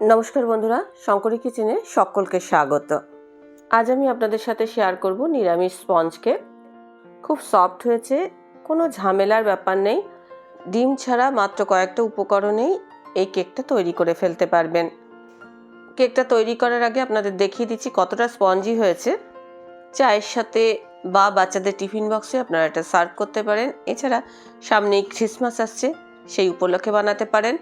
নমস্কার বন্ধুরা, শঙ্করী কিচেনে সকলকে স্বাগত। আজ আমি আপনাদের সাথে শেয়ার করব নিরামিষ স্পঞ্জ কেক খুব সফট হয়েছে, কোনো ঝামেলার ব্যাপার নেই। ডিম ছাড়া মাত্র কয়েকটা উপকরণেই এই কেকটা তৈরি করে ফেলতে পারবেন। কেকটা তৈরি করার আগে আপনাদের দেখিয়ে দিচ্ছি কতটা স্পঞ্জি হয়েছে। চায়ের সাথে বা বাচ্চাদের টিফিন বক্সে আপনারা এটা সার্ভ করতে পারেন। এছাড়া সামনেই ক্রিসমাস আসছে, সেই উপলক্ষে বানাতে পারেন।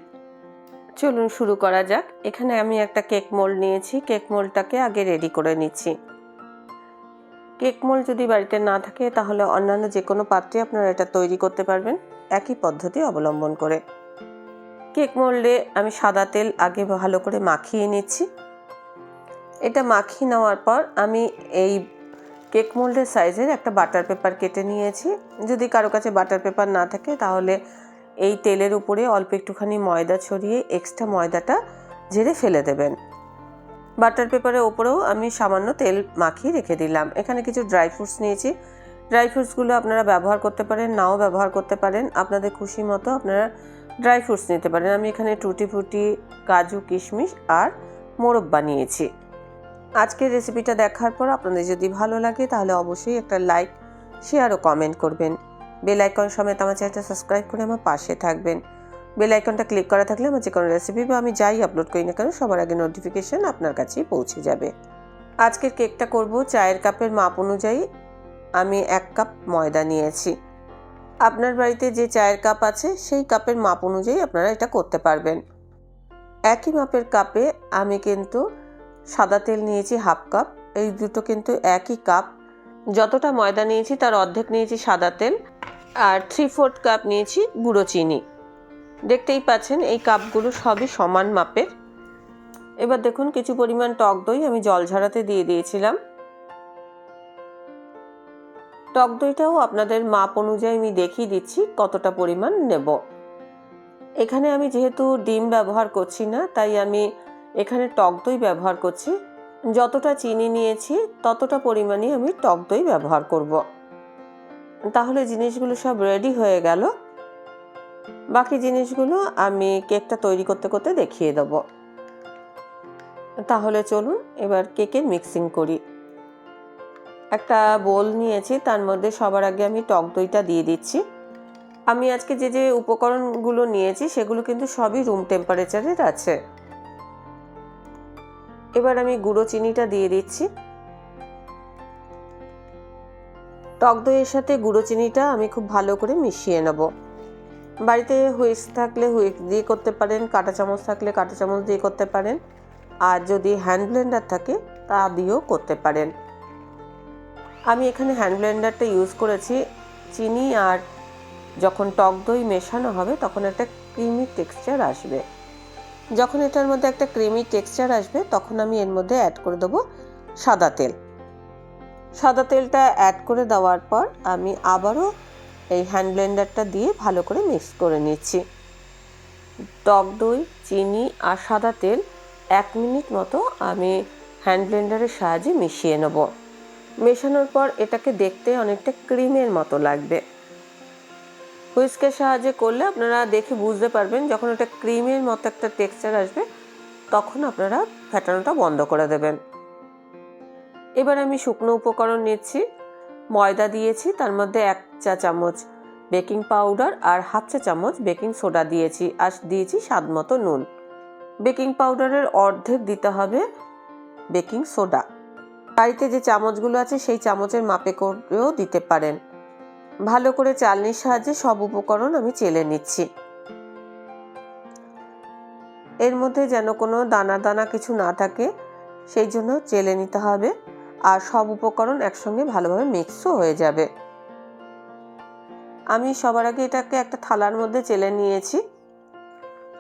চলুন শুরু করা যাক। এখানে আমি একটা কেক মোল্ড নিয়েছি। কেক মোল্ডটাকে আগে রেডি করে নিচ্ছি। কেক মোল্ড যদি বাড়িতে না থাকে, তাহলে অন্যান্য যে কোনো পাত্রে আপনারা এটা তৈরি করতে পারবেন। একই পদ্ধতি অবলম্বন করে। কেক মোল্ডে আমি সাদা তেল আগে ভালো করে মাখিয়ে নিচ্ছি। এটা মাখিয়ে নেওয়ার পর আমি এই কেক মোল্ডের সাইজের একটা বাটার পেপার কেটে নিয়েছি। যদি কারও কাছে বাটার পেপার না থাকে, তাহলে এই তেলের উপরে অল্প একটুখানি ময়দা ছড়িয়ে এক্সট্রা ময়দাটা ঝেড়ে ফেলে দেবেন। বাটার পেপারের ওপরেও আমি সামান্য তেল মাখিয়ে রেখে দিলাম। এখানে কিছু ড্রাই ফ্রুটস নিয়েছি। ড্রাই ফ্রুটসগুলো আপনারা ব্যবহার করতে পারেন, নাও ব্যবহার করতে পারেন। আপনাদের খুশি মতো আপনারা ড্রাই ফ্রুটস নিতে পারেন। আমি এখানে টুটি ফুটি কাজু, কিশমিশ আর মোরব বানিয়েছি। আজকের রেসিপিটা দেখার পর আপনাদের যদি ভালো লাগে তাহলে অবশ্যই একটা লাইক শেয়ার ও কমেন্ট করবেন। বেল আইকন সমেত আমার চ্যানেলটা সাবস্ক্রাইব করে আমার পাশে থাকবেন। বেল আইকনটা ক্লিক করা থাকলে আমার যে কোনো রেসিপি বা আমি যাই আপলোড করি না কেন, সবার আগে নোটিফিকেশন আপনার কাছেই পৌঁছে যাবে। আজকের কেকটা করব চায়ের কাপের মাপ অনুযায়ী। আমি এক কাপ ময়দা নিয়েছি। আপনার বাড়িতে যে চায়ের কাপ আছে, সেই কাপের মাপ অনুযায়ী আপনারা এটা করতে পারবেন। একই মাপের কাপে আমি কিন্তু সাদা তেল নিয়েছি হাফ কাপ। এই দুটো কিন্তু একই কাপ। যতটা ময়দা নিয়েছি, তার অর্ধেক নিয়েছি সাদা তেল। আর থ্রি ফোর্থ কাপ নিয়েছি গুঁড়ো চিনি। দেখতেই পাচ্ছেন, এই কাপগুলো সবই সমান মাপের। এবার দেখুন, কিছু পরিমাণ টক দই আমি জল ঝরাতে দিয়ে দিয়েছিলাম। টক দইটাও আপনাদের মাপ অনুযায়ী আমি দেখিয়ে দিচ্ছি, কতটা পরিমাণ নেব। এখানে আমি যেহেতু ডিম ব্যবহার করছি না, তাই আমি এখানে টক দই ব্যবহার করছি। যতটা চিনি নিয়েছি, ততটা পরিমাণে আমি টক দই ব্যবহার করব। তাহলে জিনিসগুলো সব রেডি হয়ে গেল। বাকি জিনিসগুলো আমি কেকটা তৈরি করতে করতে দেখিয়ে দেব। তাহলে চলুন এবার কেকের মিক্সিং করি। একটা বোল নিয়েছি, তার মধ্যে সবার আগে আমি টক দইটা দিয়ে দিচ্ছি। আমি আজকে যে যে উপকরণগুলো নিয়েছি, সেগুলো কিন্তু সবই রুম টেম্পারেচারের আছে। এবার আমি গুঁড়ো চিনিটা দিয়ে দিচ্ছি। টক দইয়ের সাথে গুঁড়ো চিনিটা আমি খুব ভালো করে মিশিয়ে নেব। বাড়িতে হুইস্ক থাকলে হুইস্ক দিয়ে করতে পারেন, কাঁটা চামচ থাকলে কাঁটা চামচ দিয়ে করতে পারেন, আর যদি হ্যান্ড ব্লেন্ডার থাকে তা দিয়েও করতে পারেন। আমি এখানে হ্যান্ড ব্লেন্ডারটা ইউজ করেছি। চিনি আর যখন টক দই মেশানো হবে তখন একটা ক্রিমি টেক্সচার আসবে। যখন এটার মধ্যে একটা ক্রিমি টেক্সচার আসবে তখন আমি এর মধ্যে অ্যাড করে দেবো সাদা তেল। সাদা তেলটা অ্যাড করে দেওয়ার পর আমি আবারও এই হ্যান্ড ব্লেন্ডারটা দিয়ে ভালো করে মিক্স করে নিচ্ছি। টক দই, চিনি আর সাদা তেল এক মিনিট মতো আমি হ্যান্ড ব্লেন্ডারের সাহায্যে মিশিয়ে নেব। মেশানোর পর এটাকে দেখতে অনেকটা ক্রিমের মতো লাগবে। হুইস্কের সাহায্যে করলে আপনারা দেখে বুঝতে পারবেন যখন এটা ক্রিমের মতো একটা টেক্সচার আসবে, তখন আপনারা ফ্যাটানোটা বন্ধ করে দেবেন। এবার আমি শুকনো উপকরণ নিচ্ছি। ময়দা দিয়েছি, তার মধ্যে এক চা চামচ বেকিং পাউডার আর হাফ চা চামচ বেকিং সোডা দিয়েছি আর দিয়েছি স্বাদ মতো নুন। বেকিং পাউডারের অর্ধেক দিতে হবে বেকিং সোডা। বাড়িতে যে চামচগুলো আছে, সেই চামচের মাপে করেও দিতে পারেন। ভালো করে চালনির সাহায্যে সব উপকরণ আমি চেলে নিচ্ছি। এর মধ্যে যেন কোনো দানা দানা কিছু না থাকে, সেই জন্য চেলে নিতে হবে। আর সব উপকরণ একসঙ্গে ভালোভাবে মিক্সও হয়ে যাবে। আমি সবার আগে এটাকে একটা থালার মধ্যে চেলে নিয়েছি।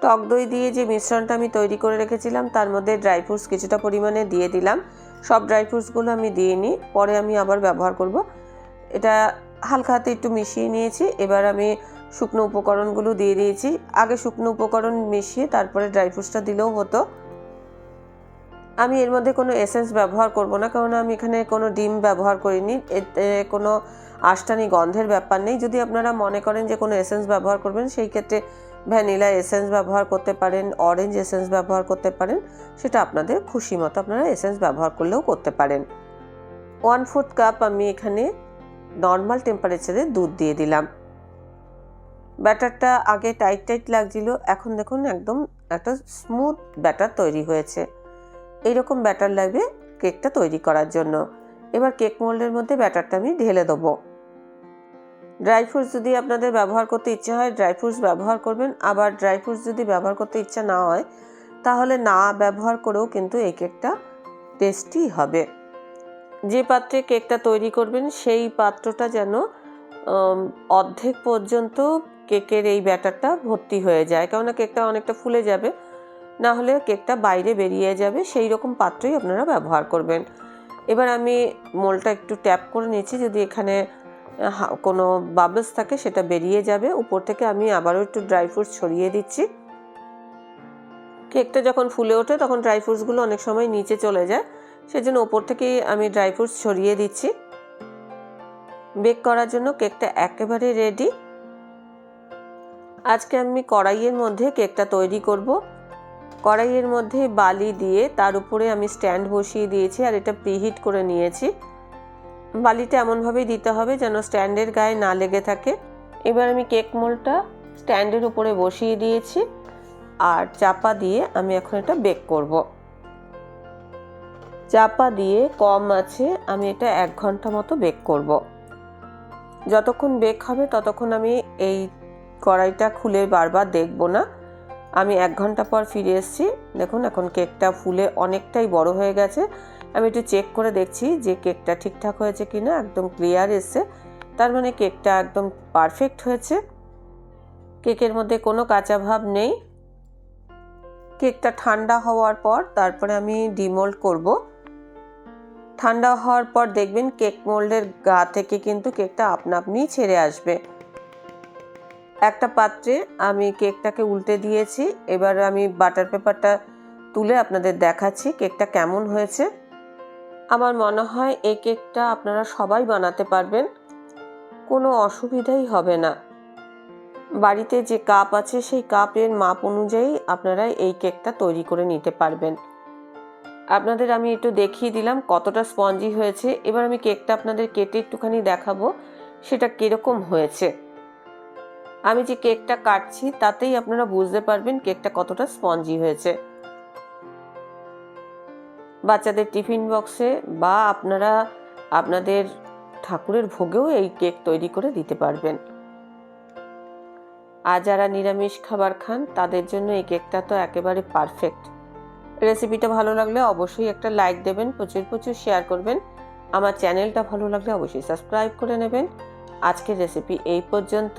টক দই দিয়ে যে মিশ্রণটা আমি তৈরি করে রেখেছিলাম, তার মধ্যে ড্রাই ফ্রুটস কিছুটা পরিমাণে দিয়ে দিলাম। সব ড্রাই ফ্রুটসগুলো আমি দিয়ে নিই, পরে আমি আবার ব্যবহার করব। এটা হালকা হাতে একটু মিশিয়ে নিয়েছি, এবার আমি শুকনো উপকরণগুলো দিয়ে দিয়েছি। আগে শুকনো উপকরণ মিশিয়ে তারপরে ড্রাই ফ্রুটসটা দিলেও হতো। আমি এর মধ্যে কোনো এসেন্স ব্যবহার করব না, কারণ আমি এখানে কোনো ডিম ব্যবহার করিনি। এতে কোনো আষ্টানি গন্ধের ব্যাপার নেই। যদি আপনারা মনে করেন যে কোনো এসেন্স ব্যবহার করবেন, সেই ক্ষেত্রে ভ্যানিলা এসেন্স ব্যবহার করতে পারেন অরেঞ্জ এসেন্স ব্যবহার করতে পারেন, সেটা আপনাদের খুশি মতো আপনারা এসেন্স ব্যবহার করলেও করতে পারেন। ওয়ান ফোর্থ কাপ আমি এখানে নর্মাল টেম্পারেচারে দুধ দিয়ে দিলাম। ব্যাটারটা আগে টাইট টাইট লাগছিল। এখন দেখুন একদম একটা স্মুথ ব্যাটার তৈরি হয়েছে। এইরকম ব্যাটার লাগবে কেকটা তৈরি করার জন্য। এবার কেক মোল্ডের মধ্যে ব্যাটারটা আমি ঢেলে দেবো। ড্রাই ফ্রুটস যদি আপনাদের ব্যবহার করতে ইচ্ছা হয় ড্রাই ফ্রুটস ব্যবহার করবেন। আবার ড্রাই ফ্রুটস যদি ব্যবহার করতে ইচ্ছা না হয়, তাহলে না ব্যবহার করেও কিন্তু এই কেকটা টেস্টি হবে। যে পাত্রে কেকটা তৈরি করবেন, সেই পাত্রটা যেন অর্ধেক পর্যন্ত কেকের এই ব্যাটারটা ভর্তি হয়ে যায়। কেননা কেকটা অনেকটা ফুলে যাবে। না হলে কেকটা বাইরে বেরিয়ে যাবে, সেই রকম পাত্রই আপনারা ব্যবহার করবেন। এবার আমি মোলটা একটু ট্যাপ করে নিয়েছি যদি এখানে কোনো বাবলস থাকে সেটা বেরিয়ে যাবে। উপর থেকে আমি আবারও একটু ড্রাই ফ্রুটস ছড়িয়ে দিচ্ছি। কেকটা যখন ফুলে ওঠে, তখন ড্রাই ফ্রুটসগুলো অনেক সময় নিচে চলে যায়। সেজন্য ওপর থেকেই আমি ড্রাই ফ্রুটস ছড়িয়ে দিচ্ছি। বেক করার জন্য কেকটা একেবারে রেডি। আজকে আমি কড়াইয়ের মধ্যে কেকটা তৈরি করব। কড়াইয়ের মধ্যে বালি দিয়ে তার উপরে আমি স্ট্যান্ড বসিয়ে দিয়েছি আর এটা প্রিহিট করে নিয়েছি। বালিটা এমনভাবেই দিতে হবে যেন স্ট্যান্ডের গায়ে না লেগে থাকে। এবার আমি কেক মোলটা স্ট্যান্ডের উপরে বসিয়ে দিয়েছি আর চাপা দিয়ে আমি এখন এটা বেক করব। চাপা দিয়ে কম আছে, আমি এটা এক ঘণ্টা মতো বেক করব। যতক্ষণ বেক হবে ততক্ষণ আমি এই কড়াইটা খুলে বারবার দেখব না। আমি এক ঘণ্টা পর ফিরে এসেছি। দেখুন, এখন কেকটা ফুলে অনেকটাই বড় হয়ে গেছে। আমি একটু চেক করে দেখছি যে কেকটা ঠিকঠাক হয়েছে কি না একদম ক্লিয়ার এসছে। তার মানে কেকটা একদম পারফেক্ট হয়েছে। কেকের মধ্যে কোনো কাঁচা ভাব নেই। কেকটা ঠান্ডা হওয়ার পর তারপরে আমি ডিমোল্ড করব। ঠান্ডা হওয়ার পর দেখবেন কেক মোল্ডের গা থেকে কিন্তু কেকটা আপনা আপনিই ছেড়ে আসবে। একটা পাত্রে আমি কেকটাকে উল্টে দিয়েছি। এবার আমি বাটার পেপারটা তুলে আপনাদের দেখাচ্ছি কেকটা কেমন হয়েছে। আমার মনে হয় এই কেকটা আপনারা সবাই বানাতে পারবেন। কোনো অসুবিধাই হবে না। বাড়িতে যে কাপ আছে সেই কাপের মাপ অনুযায়ী আপনারা এই কেকটা তৈরি করে নিতে পারবেন। আপনাদের আমি একটু দেখিয়ে দিলাম কতটা স্পঞ্জি হয়েছে। এবার আমি কেকটা আপনাদের কেটে একটুখানি দেখাবো সেটা কীরকম হয়েছে। আমি যে কেকটা কাটছি, তাতেই আপনারা বুঝতে পারবেন কেকটা কতটা স্পঞ্জি হয়েছে। বাচ্চাদের টিফিন বক্সে বা আপনারা, আপনাদের ঠাকুরের ভোগেও এই কেক তৈরি করে দিতে পারবেন। আর যারা নিরামিষ খাবার খান, তাদের জন্য এই কেকটা তো একেবারে পারফেক্ট রেসিপিটা ভালো লাগলে অবশ্যই একটা লাইক দেবেন, প্রচুর প্রচুর শেয়ার করবেন। আমার চ্যানেলটা ভালো লাগলে অবশ্যই সাবস্ক্রাইব করে নেবেন। আজকের রেসিপি এই পর্যন্ত।